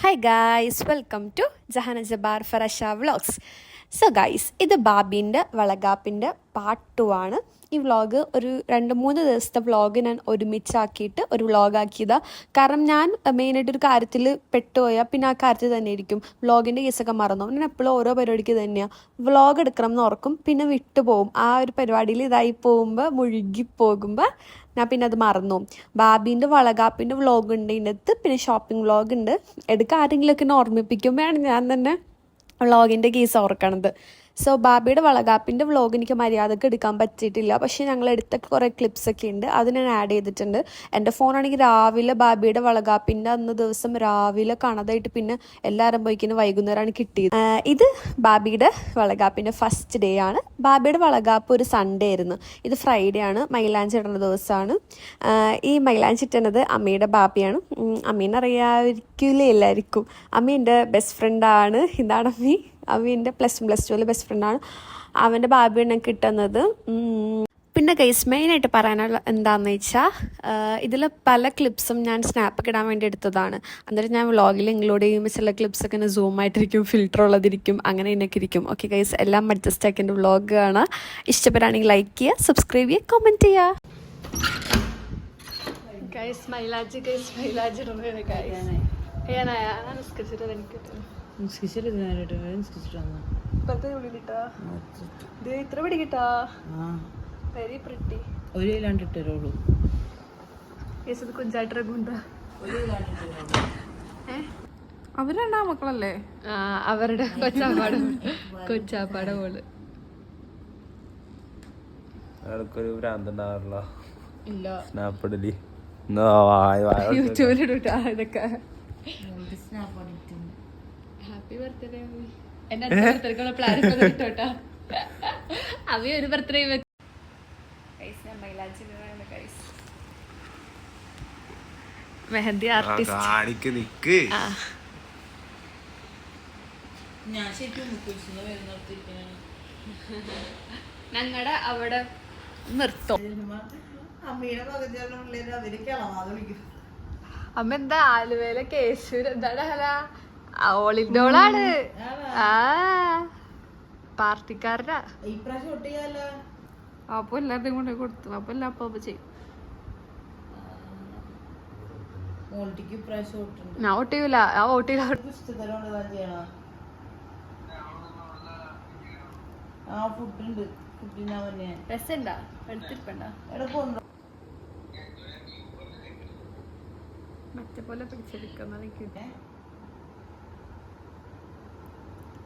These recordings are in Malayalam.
Hi guys, welcome to Jahana Jabar Farasha Vlogs. So guys ഇത് ബാബിന്റെ വളകാപ്പിന്റെ പാർട്ട് ടു ആണ്. ഈ വ്ളോഗ് ഒരു രണ്ട് മൂന്ന് ദിവസത്തെ വ്ളോഗ് ഞാൻ ഒരുമിച്ചാക്കിയിട്ട് ഒരു വ്ളോഗാക്കിയതാണ് കാരണം ഞാൻ മെയിനായിട്ട് ഒരു കാര്യത്തിൽ പെട്ടുപോയാൽ പിന്നെ ആ കാര്യത്തിൽ തന്നെ ഇരിക്കും. വ്ളോഗിന്റെ കേസൊക്കെ മറന്നു. ഞാൻ എപ്പോഴും ഓരോ പരിപാടിക്ക് തന്നെയാണ് വ്ളോഗ് എടുക്കണം എന്ന് ഓർക്കും പിന്നെ വിട്ടുപോകും ആ ഒരു പരിപാടിയിൽ ഇതായി പോകുമ്പോൾ മുഴുകി പോകുമ്പോൾ ഞാൻ പിന്നെ അത് മറന്നു. ബാബീന്റെ വളകാപ്പിന്റെ വ്ളോഗ് ഉണ്ട് ഇതിനകത്ത് പിന്നെ ഷോപ്പിംഗ് വ്ളോഗ് ഉണ്ട്. എടുക്കുക ആരെങ്കിലുമൊക്കെ ഓർമ്മിപ്പിക്കുമ്പോഴാണ് ഞാൻ തന്നെ വ്ളോഗിന്റെ കേസ് ഓർക്കണത്. സോ ബാബിയുടെ വളകാപ്പിന്റെ വ്ളോഗ് എനിക്ക് മര്യാദയ്ക്ക് എടുക്കാൻ പറ്റിയിട്ടില്ല. പക്ഷേ ഞങ്ങൾ എടുത്ത കുറേ ക്ലിപ്സൊക്കെ ഉണ്ട്. അത് ഞാൻ ആഡ് ചെയ്തിട്ടുണ്ട്. എന്റെ ഫോണാണെങ്കിൽ രാവിലെ ബാബിയുടെ വളകാപ്പിന്റെ അന്ന് ദിവസം രാവിലെ കാണാതായിട്ട് പിന്നെ എല്ലാവരും പോയിക്കിന് വൈകുന്നേരമാണ് കിട്ടിയത്. ഇത് ബാബിയുടെ വളകാപ്പിന്റെ ഫസ്റ്റ് ഡേ ആണ്. ബാബിയുടെ വളകാപ്പ് ഒരു സൺഡേ ആയിരുന്നു. ഇത് ഫ്രൈഡേ ആണ്. മൈലാഞ്ചി ഇടുന്ന ദിവസമാണ്. ഈ മൈലാഞ്ചി ഇട്ടുന്നത് അമ്മയുടെ ബാബിയാണ് അമ്മീനെ എല്ലാവർക്കും. അമ്മ എന്റെ ബെസ്റ്റ് ഫ്രണ്ടാണ് ഇതാണ് അമ്മി. അമ്മീന്റെ പ്ലസ് വൺ പ്ലസ് ടുവിലെ ബെസ്റ്റ് ഫ്രണ്ടാണ് അവന്റെ ബാബിയാണ് കിട്ടുന്നത്. പിന്നെ ഗൈസ് മെയിനായിട്ട് പറയാനുള്ള എന്താണെന്ന് വെച്ചാൽ ഇതിൽ പല ക്ലിപ്സും ഞാൻ സ്നാപ്പ് ഇടാൻ വേണ്ടി എടുത്തതാണ്. അന്നേരം ഞാൻ വ്ളോഗിൽ ഇൻക്ലൂഡ് ചെയ്യുമ്പോൾ ചില ക്ലിപ്സൊക്കെ ഇങ്ങനെ സൂം ആയിട്ടിരിക്കും ഫിൽറ്റർ ഉള്ളതിരിക്കും അങ്ങനെ ഇതിനൊക്കെ ഇരിക്കും. ഓക്കെ ഗൈസ് എല്ലാം അഡ്ജസ്റ്റ് ആക്കി എന്റെ വ്ളോഗ് കാണാം ഇഷ്ടപ്പെടുകയാണെങ്കിൽ ലൈക്ക് ചെയ്യുക സബ്സ്ക്രൈബ് ചെയ്യുക കമന്റ് ചെയ്യുക. ഗൈസ് മൈലാജ് ഗൈസ് മൈലാജ് ഇടുന്നത് ഗൈസ് ഏനായ നിസ്കരിച്ചിട്ട് എനിക്ക് ഇപ്പഴത്തെ വിളി കിട്ടാ? ഇത് ഇത്ര പിടി കിട്ടാ? വെരി പ്രിട്ടി ഒരു കിലാണ്ട് ഇട്ടരുള്ളൂ കേസ് ഇത് കുഞ്ചായിട്ടിറങ്ങുണ്ട അവർ രണ്ടാ മക്കളല്ലേ? അവരുടെ കൊച്ചാപ്പാട. കൊച്ചാപ്പാട മോൾ. അയാൾക്കൊരു ഭ്രാന്തുണ്ടാവാറില്ല. ഇല്ല. സ്നാപ്പ് ഇടലി. യൂട്യൂബിലിട്ടാ ഇതൊക്കെ ഹാപ്പി ബർത്ത്ഡേ എന്റെ അടുത്ത ബർത്ത്ഡേക്കുള്ള പ്ലാൻ ഇട്ടോട്ടാ അവി ഒരു ബർത്ത്ഡേ മെഹന്തി ആർട്ടിസ്റ്റ് നിക്ക്. ഞാൻ ശരിക്കും ഞങ്ങളുടെ അവിടെ നിർത്തും. അമ്മ എന്താ ആലുവേല കേശൂർ എന്താണ് ഹല? ഓളിന്റോളാണ് ആ പാർട്ടിക്കാരനാ. അപ്പൊ എല്ലാവരുടെയും കൊണ്ട് കൊടുത്തു. അപ്പൊ എല്ലാം അപ്പൊ ചെയ്യും. ഞാൻ ഓട്ടിയൂല ആ ഓട്ടിയില്ല പുസ്തകത്തിലോട് താൻ ചെയ്യണോ ആ ഫുഡുണ്ട്. ഫുഡിനാ പറഞ്ഞേ. എടുത്തിരിപ്പണ്ട മറ്റേ പോലെ പിടിച്ചെടുക്കുന്ന രസം അല്ലെങ്കിൽ പിന്നെ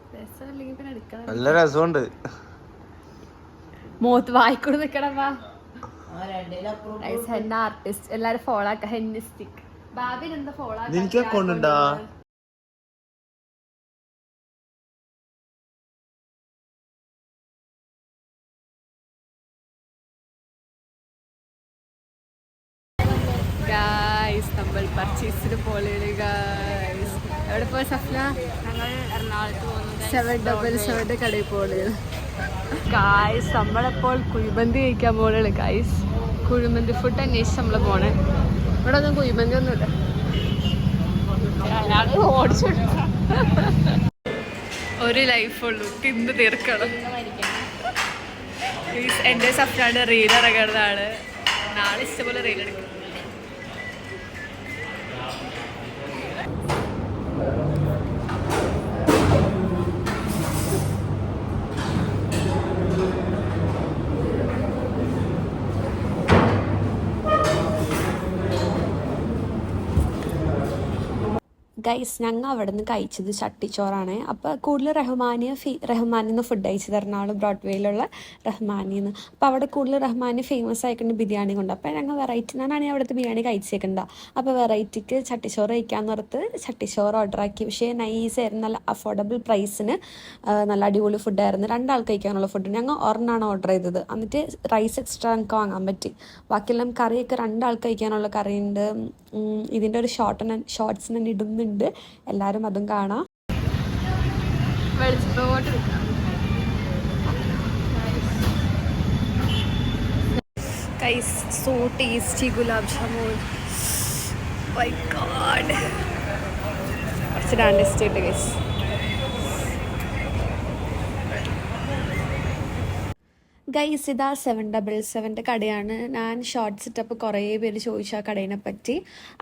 എടുക്കണം നല്ല രസമുണ്ട്. മോത്ത് വായിക്കൂടെ നിക്കണപ്പാ ഹെന്ന ആർട്ടിസ്റ്റ് എല്ലാരും ഫോളോ ആക്ക ഹെന്നിസ്റ്റിക് ബാബിന് എന്താ ഫോളോ നിനക്ക് അക്കൗണ്ട് ഉണ്ടാ? ഗായ്സ് നമ്മൾ പർച്ചേസിന് പോലെയാണ് ഗായ്സ് എവിടെ പോയ സഫ്ല? ഞങ്ങൾ എറണാകുളത്ത് സെവൻ ഡബിൾ സെവന്റെ കടയിൽ പോലെയാണ് ഗായ്സ് നമ്മളെപ്പോൾ കുഴിമന്തി കഴിക്കാൻ പോലെയാണ് ഗായ്സ് കുഴിമന്തി ഫുഡ് അന്വേഷിച്ച് നമ്മൾ പോണേ. ഇവിടെ ഒന്നും കുഴിമന്തി ഒന്നുമില്ല ഒരു ഒരു ലൈഫുള്ളൂ തിന്ന് തീർക്കണം. എന്റെ സഫ്ലാന്റെ റീൽ ഇറങ്ങുന്നതാണ്. നാളെ ഇഷ്ടംപോലെ റീൽ എടുക്കും. ഗൈസ് ഞങ്ങൾ അവിടെ നിന്ന് കഴിച്ചത് ചട്ടിച്ചോറാണ്. അപ്പോൾ കൂടുതൽ റഹ്മാനിയ ഫീ റഹ്മാനിൽ നിന്ന് ഫുഡ് കഴിച്ചത് ആൾ ബ്രോഡ്വേയിലുള്ള റഹ്മാനിൽ നിന്ന് അപ്പോൾ അവിടെ കൂടുതൽ റഹ്മാനി ഫേമസ് ആയിക്കൊണ്ട് ബിരിയാണി കൊണ്ട്. അപ്പോൾ ഞങ്ങൾ വെറൈറ്റി ഞാനാണ് അവിടുത്തെ ബിരിയാണി കഴിച്ചേക്കണ്ട അപ്പോൾ വെറൈറ്റിക്ക് ചട്ടിച്ചോറ് കഴിക്കാന്ന് ഓർത്ത് ചട്ടിച്ചോറ് ഓർഡർ ആക്കി. പക്ഷേ നൈസ് ആയിരുന്നു. നല്ല അഫോർഡബിൾ പ്രൈസിന് നല്ല അടിപൊളി ഫുഡായിരുന്നു രണ്ടാൾക്ക് കഴിക്കാനുള്ള ഫുഡ് ഞങ്ങൾ ഒരെണ്ണമാണ് ഓർഡർ ചെയ്തത്. എന്നിട്ട് റൈസ് എക്സ്ട്രാ ഞങ്ങൾക്ക് വാങ്ങാൻ പറ്റി. ബാക്കിയെല്ലാം കറിയൊക്കെ രണ്ടാൾക്ക് കഴിക്കാനുള്ള കറിയുണ്ട്. ഇതിന്റെ ഒരു ഷോർട്ട് ഷോർട്ട്സിന് ഷോർട്സ് ഞാൻ എല്ലാരും എല്ലാവരും അതും കാണാം. Guys so tasty gulab jamun my god കുറച്ച് ഡാൻഡിസ്റ്റ് ഇടാൻ ടെസ്റ്റ് ഗൈസ് ഇതാ സെവൻ ഡബിൾ സെവന്റെ കടയാണ്. ഞാൻ ഷോർട്ട് സെറ്റപ്പ് കുറേ പേര് ചോദിച്ചു ആ കടയിനെ പറ്റി.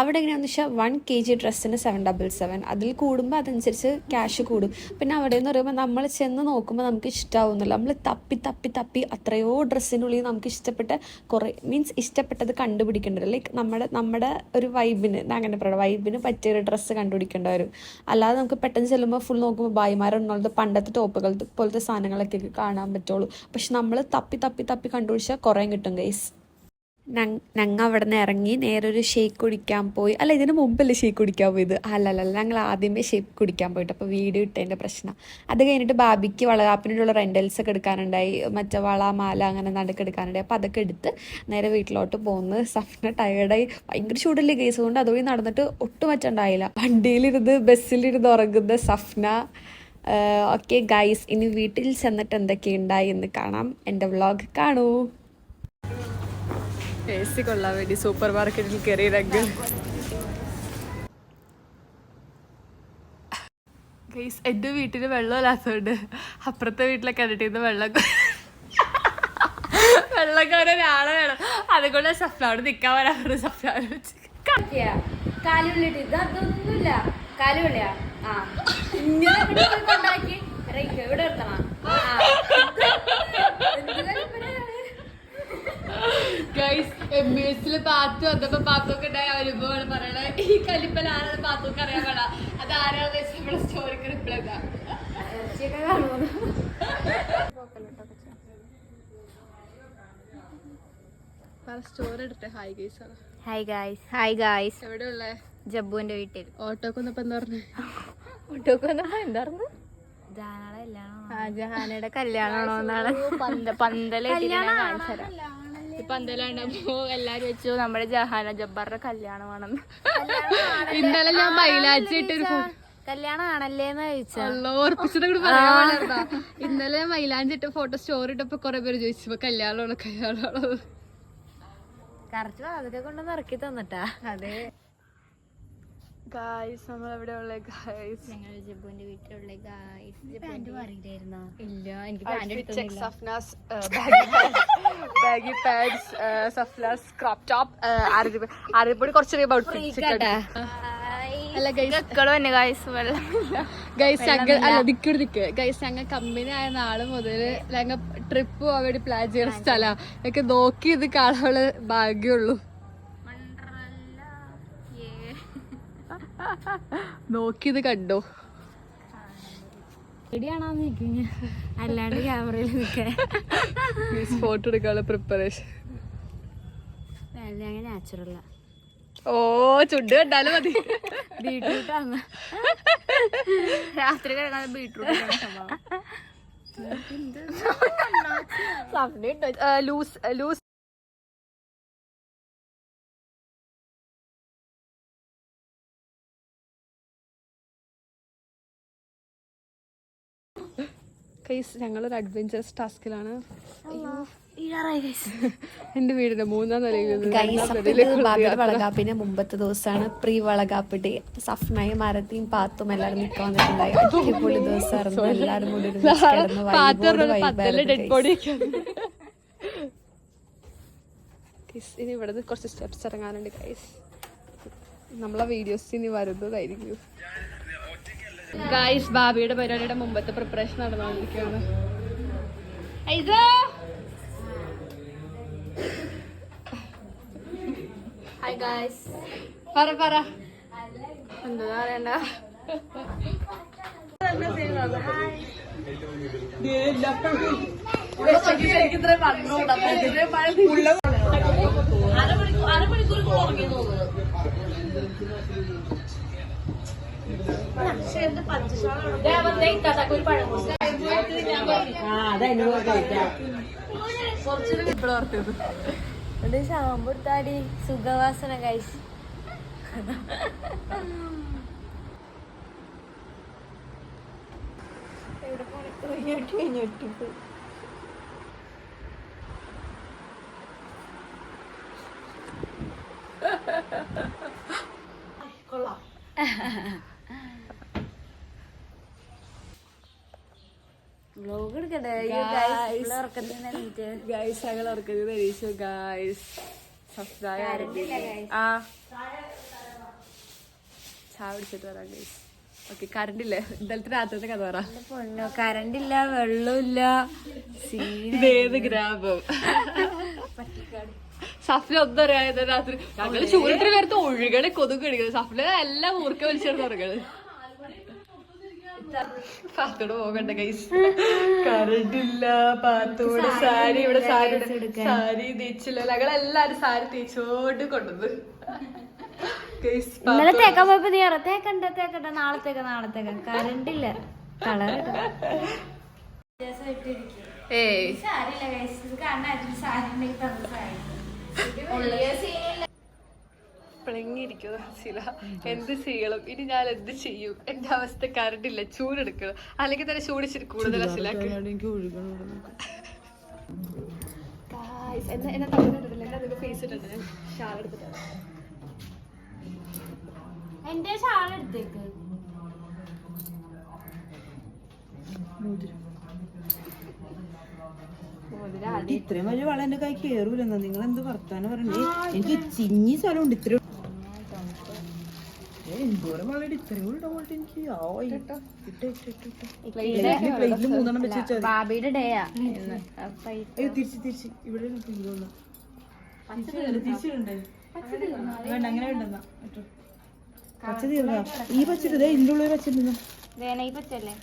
അവിടെ എങ്ങനെയാണെന്ന് വെച്ചാൽ വൺ കെ ജി ഡ്രസ്സിന് സെവൻ ഡബിൾ സെവൻ അതിൽ കൂടുമ്പോൾ അതനുസരിച്ച് ക്യാഷ് കൂടും. പിന്നെ അവിടെ എന്ന് പറയുമ്പോൾ നമ്മൾ ചെന്ന് നോക്കുമ്പോൾ നമുക്ക് ഇഷ്ടമാവുന്നില്ല നമ്മൾ തപ്പി തപ്പി തപ്പി അത്രയോ ഡ്രസ്സിനുള്ളിൽ നമുക്ക് ഇഷ്ടപ്പെട്ട കുറേ മീൻസ് ഇഷ്ടപ്പെട്ടത് കണ്ടുപിടിക്കേണ്ടത് ലൈക്ക് നമ്മുടെ നമ്മുടെ ഒരു വൈബിന് അങ്ങനെ പറയാം വൈബിന് പറ്റിയ ഒരു ഡ്രസ്സ് കണ്ടുപിടിക്കേണ്ട വരും അല്ലാതെ നമുക്ക് പെട്ടെന്ന് ചെല്ലുമ്പോൾ ഫുൾ നോക്കുമ്പോൾ ഭായിമാരുണ്ടോ? പണ്ടത്തെ ടോപ്പുകൾ പോലത്തെ സാധനങ്ങളൊക്കെ കാണാൻ പറ്റുള്ളൂ. പക്ഷെ നമ്മൾ തപ്പി തപ്പി തപ്പി കണ്ടുപിടിച്ചാൽ കുറേ കിട്ടും ഗൈസ് ഞങ്ങൾ അവിടെ നിന്ന് ഇറങ്ങി നേരെ ഒരു ഷേക്ക് കുടിക്കാൻ പോയി. അല്ല ഇതിന് മുമ്പല്ലേ ഷേക്ക് കുടിക്കാൻ പോയത്? അല്ലല്ല അല്ല അല്ല ഞങ്ങൾ ആദ്യമേ ഷേക്ക് കുടിക്കാൻ പോയിട്ട് അപ്പോൾ വീഡിയോ ഇട്ടതിന്റെ പ്രശ്നം. അത് കഴിഞ്ഞിട്ട് ബാബിക്ക് വളകാപ്പിനുള്ള റെന്റൽസ് ഒക്കെ എടുക്കാനുണ്ടായി. മറ്റേ വള മാല അങ്ങനെ നടുക്ക് എടുക്കാനുണ്ടായി. അപ്പോൾ അതൊക്കെ എടുത്ത് നേരെ വീട്ടിലോട്ട് പോകുന്നത് സഫ്ന ടയേർഡായി ഭയങ്കര ചൂടല്ലേ കേസ് കൊണ്ട് അതുവഴി നടന്നിട്ട് ഒട്ടും മറ്റുണ്ടായില്ല വണ്ടിയിലിരുന്ന് ബസ്സിലിരുന്ന് ഉറങ്ങുന്ന സഫ്ന. ഓക്കെ ഗൈസ് ഇനി വീട്ടിൽ ചെന്നിട്ട് എന്തൊക്കെ ഉണ്ടായി എന്ന് കാണാം. എന്റെ വ്ളോഗ് കാണൂ. എ സി കൊള്ളാൻ വേണ്ടി സൂപ്പർ മാർക്കറ്റിൽ കയറി ഗൈസ് എന്റെ വീട്ടിൽ വെള്ളമില്ലാത്തതുകൊണ്ട് അപ്പുറത്തെ വീട്ടിലെ കണ്ടിട്ട് വെള്ളം വെള്ളക്കാരൻ വെള്ളം കോരാൻ ഒരാളെ വേണം. അതുകൊണ്ട് സഫ്ലാട് നിൽക്കാൻ വരാറുണ്ട് സഫ്ലാവിടെ വെച്ച് കാലുള്ളിട്ട് ഇത് അതൊന്നുമില്ല കാലുള്ളിയാ? ആ. ഇങ്ങനെ കൊണ്ടാക്കി നിർത്തണം പാത്തു വന്നപ്പോ പാത്തൊക്കെ ഉണ്ടായ അനുഭവമാണ് പറയണത് ഈ കലിപ്പൽ ആരാണ് പാത്തൊക്കെ അറിയാൻ വേണ്ട അത് ആരാണെന്ന് വെച്ചാൽ നമ്മുടെ സ്റ്റോറിക്ക് reply hi guys hi guys hi ഉള്ളേ എവിടെയുള്ള? ജബ്ബുവിന്റെ വീട്ടിൽ. ഓട്ടോക്ക് വന്നപ്പോ എന്താ പറഞ്ഞു? എന്തായിരുന്നു ജഹാനയുടെ കല്യാണമാണോ എന്നാണ്. പന്തല പന്തലാണ്ടപ്പോ എല്ലാരും വെച്ചു നമ്മുടെ ജഹാന ജബ്ബാറുടെ കല്യാണമാണെന്ന്. ഇന്നലെ ഞാൻ മൈലാച്ചി ഇട്ടൊരു. ഇന്നലെ മൈലാഞ്ചി ഇട്ട ഫോട്ടോ സ്റ്റോറി ഇട്ടപ്പോ കൊറേ പേര് ചോദിച്ചു കല്യാണമാണോ കല്യാണമാണോ കറക്റ്റ് അതൊക്കെ കൊണ്ട് ഇറക്കി തന്നിട്ടാ. അതെ. ഗായ്സ് നമ്മൾ എവിടെ ഉള്ള ഗായ്സ് ഞങ്ങൾ ജബ്ബുവിന്റെ വീട്ടിലുള്ള ഗായ്സ് പാന്റ് മാറിയില്ലായിരുന്നോ? ഇല്ല എനിക്ക് pant എടുത്തൊന്നുമില്ല. Safnas baggy pants Safnas crop top ആര്യപ്പൊടി കുറച്ച് അല്ല ഗൈസ് ഞങ്ങൾ അല്ല ദിക്കട് ദിക്ക് ഗൈസ് ഞങ്ങൾ കമ്പനി ആയ നാൾ മുതൽ ഞങ്ങൾ ട്രിപ്പ് പോകാൻ വേണ്ടി പ്ലാൻ ചെയ്യുന്ന സ്ഥലം. ഒക്കെ നോക്കി ഇത് കാണാനുള്ള ഭാഗ്യമുള്ളൂ നോക്കി ഇത് കണ്ടോ അല്ലാണ്ട് ക്യാമറയിൽ ഫോട്ടോ എടുക്കാനുള്ള പ്രിപ്പറേഷൻ അങ്ങനെ നാച്ചുറലാ ഓ ചുണ്ട് കണ്ടാലും മതി. ബീട്രൂട്ട് ആണ്. രാത്രി കിടക്കാൻ ബീട്രൂട്ട് ലൂസ് ലൂസ് കൈസ് ഞങ്ങളൊരു അഡ്വഞ്ചറസ് ടാസ്കിലാണ് എന്റെ വീടിന്റെ മൂന്നാം വളകാപ്പിന്റെ മുമ്പത്തെ ദിവസമാണ് പ്രീ വളകാപ്പ് ഡേ സഫ്നയും മരത്തിയും പാത്തും എല്ലാവരും നിൽക്കാൻ വന്നിട്ടുണ്ടായി. അടിപൊളി ദിവസമായിരുന്നു. എല്ലാവരും കൂടി ഇനി ഇവിടെ കുറച്ച് സ്റ്റെപ്സ് ഇറങ്ങാനുണ്ട് ഗൈസ് നമ്മളെ വീഡിയോസ് ഇനി വരുന്നതായിരിക്കും. ഗായ്സ് ബാബിയുടെ പരിപാടിയുടെ മുമ്പത്തെ പ്രിപ്പറേഷൻ നടന്നുകൊണ്ടിരിക്കുകയാണ്. പറ പറ. എന്താ പറയണ്ട? ഒരു ഷാമ്പു എടുത്താടി സുഖവാസന ഗൈസ് വ്ലോഗ് ഗൈസ് ഞങ്ങൾ ഗൈസ് ആ. ചായ പിടിച്ചിട്ട് വരാം ഗൈസ് ഓക്കെ കറണ്ട് ഇല്ലേ? ഇന്നലത്തെ രാത്രിത്തെ കഥ പറ. പൊണ്ണു കറണ്ട് ഇല്ല വെള്ളമില്ല ഇതേത് ഗ്രാമം. സഫ്ല ഒന്നും അറിയാതെ രാത്രി. ഞങ്ങൾ ചൂരത്തിന് നേരത്തെ ഒഴുകണ കൊതുക് കടിക്കുന്നത് സഫ്ല എല്ലാം ഊർക്ക വലിച്ചെടുത്ത് ഉറങ്ങണ്. പാത്തോട് പോകണ്ട ഗൈസ് കറണ്ട് ഇല്ല പാത്തോട് സാരി ഇവിടെ സാരി സാരി തേച്ചില്ല. ഞങ്ങളെല്ലാരും സാരി തേച്ചോണ്ട് കൊണ്ടത് ഇന്നലെ തേക്കാൻ പോയപ്പോ നീ പറ തേക്കണ്ട തേക്കണ്ട നാളത്തേക്ക നാളെ കറണ്ട് ഇല്ല കളർ ഏയ്. പിളങ്ങിയിരിക്കുന്നു ശില എന്ത് ചെയ്യണം? ഇനി ഞാൻ എന്ത് ചെയ്യും? എന്റെ അവസ്ഥ കറണ്ട് ഇല്ല. ചൂടെടുക്കണം. അല്ലെങ്കിൽ തന്നെ ചൂടിച്ചിട്ട് കൂടുതൽ Guys, എന്നെ എന്നെ എന്നെ ഫേസ് ഷാൾ എടുത്തിട്ടാണ് എന്റെ ഷാൾ എടുത്തേക്ക്. ഇത്രയും വലിയ വള എന്റെ കൈ കേറൂലെന്നാ നിങ്ങൾ എന്ത് വർത്താനം പറഞ്ഞു എനിക്ക് ചിഞ്ഞി സ്ഥലമുണ്ട്. ഇത്ര എന്തോരം വളരെ ഇത്രയും കൂടി ഇടാൻ എനിക്ക് പ്ലേറ്റിൽ മൂന്നെണ്ണം വെച്ച് വെച്ചാൽ. ബാബിയുടെ ഡേയാ തിരിച്ച് തിരിച്ച്. ഇവിടെ? തിരിച്ചിടണ്ടേ? വേണ്ട അങ്ങനെ വേണ്ടെന്നാ. പച്ച തീർന്നാ ഈ പച്ചിട്ട് ഇതിന്റെ ഉള്ളിൽ പച്ചല്ലേ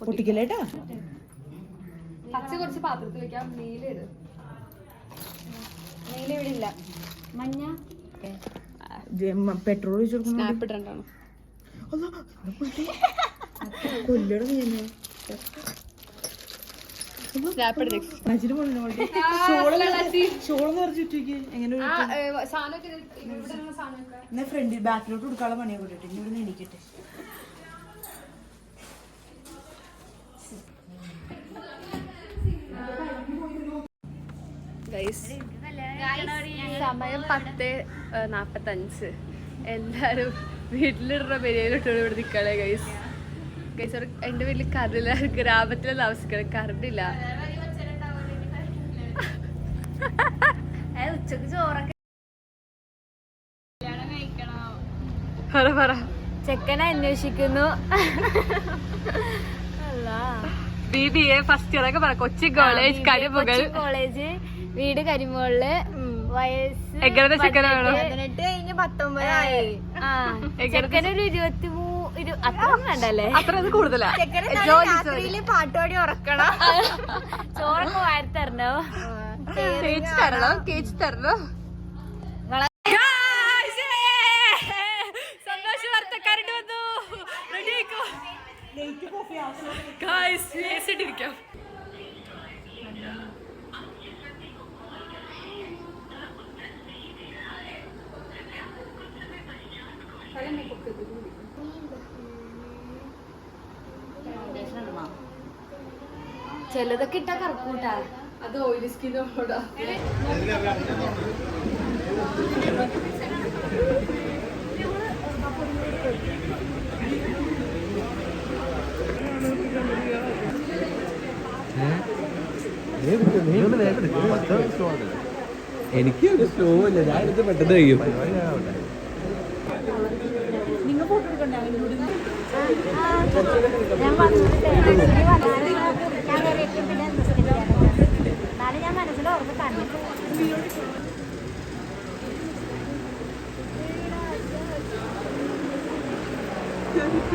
പൊട്ടിക്കല്ലേട്ടാ പച്ച കുറച്ച് പാത്രത്തിൽ വെക്കാം. നീലിട് നീല ഇവിടെ ഇല്ല. മഞ്ഞ? പെട്രോൾ ഒഴിച്ചു കൊടുക്കണം കൊല്ലട ഫ്രണ്ടിൽ ബാക്കിലോട്ട് കൊടുക്കാനുള്ള പണിയെ കൊണ്ടിട്ട്. ഇനി ഇവിടെ എണീക്കട്ടെ. സമയം പത്ത്. നാപ്പത്തഞ്ച്. എല്ലാവരും വീട്ടിലിടുന്ന ബിരിയാണിട്ട് ഇവിടെ നിൽക്കണേ ഗൈസ് ഗൈസ് ഒരു എന്റെ വീട്ടിൽ കറില്ല ഗ്രാമത്തിൽ താമസിക്കണം കറണ്ടില്ല ഉച്ചയ്ക്ക് ചോറൊക്കെ പറ പറ. ചെക്കനെ അന്വേഷിക്കുന്നു. B B A first year ഒക്കെ പറ. കൊച്ചി കോളേജ് കരിമുകൾ. കോളേജ് വീട് കരിമുകളിൽ. വയസ്സ് എങ്ങനത്തെ ചെക്കനെ വേണം പതിനെട്ട് കഴിഞ്ഞ് പത്തൊമ്പതായി. ആ. ചെക്കനൊരു ഇരുപത്തി മൂ ഇരു- അത്ര വേണ്ടല്ലേ? അത്ര അത് കൂടുതലാ? രാത്രിയിൽ പാട്ടുപാടി ഉറക്കണം. ചോറൊക്കെ വാരത്തരണോ കേച്ച് തരണോ? കേച്ച് തരണോ? കറക്കൂട്ടാ അത് ഓയിലി സ്കിന്നോടാ എനിക്ക് സ്ലോ ഇല്ല. ഞാൻ ഇത് പെട്ടെന്ന് കഴിയും ഞാൻ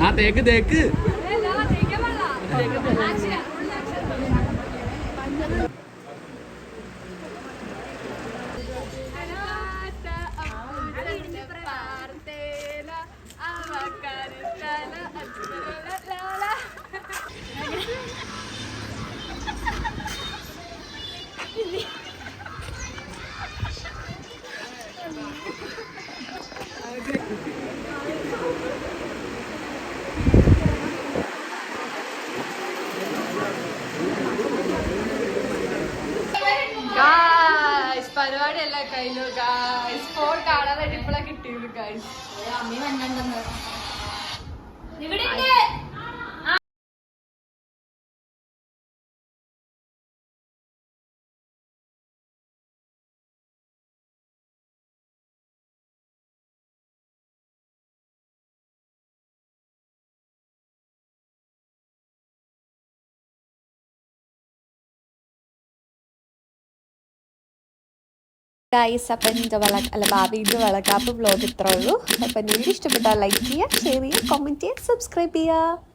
ആ തേക്ക് തേക്ക്. ഗായ്സ് ഗൈസ് അപ്പം എന്റെ വള അല്ല ഭാവിന്റെ വളക്കാപ്പ് വ്ലോഗ് ഇത്രേ ഉള്ളൂ. അപ്പം നിങ്ങൾക്ക് ഇഷ്ടപ്പെട്ടാൽ ലൈക്ക് ചെയ്യുക ഷെയർ ചെയ്യുക കോമെന്റ് ചെയ്യുക സബ്സ്ക്രൈബ് ചെയ്യുക.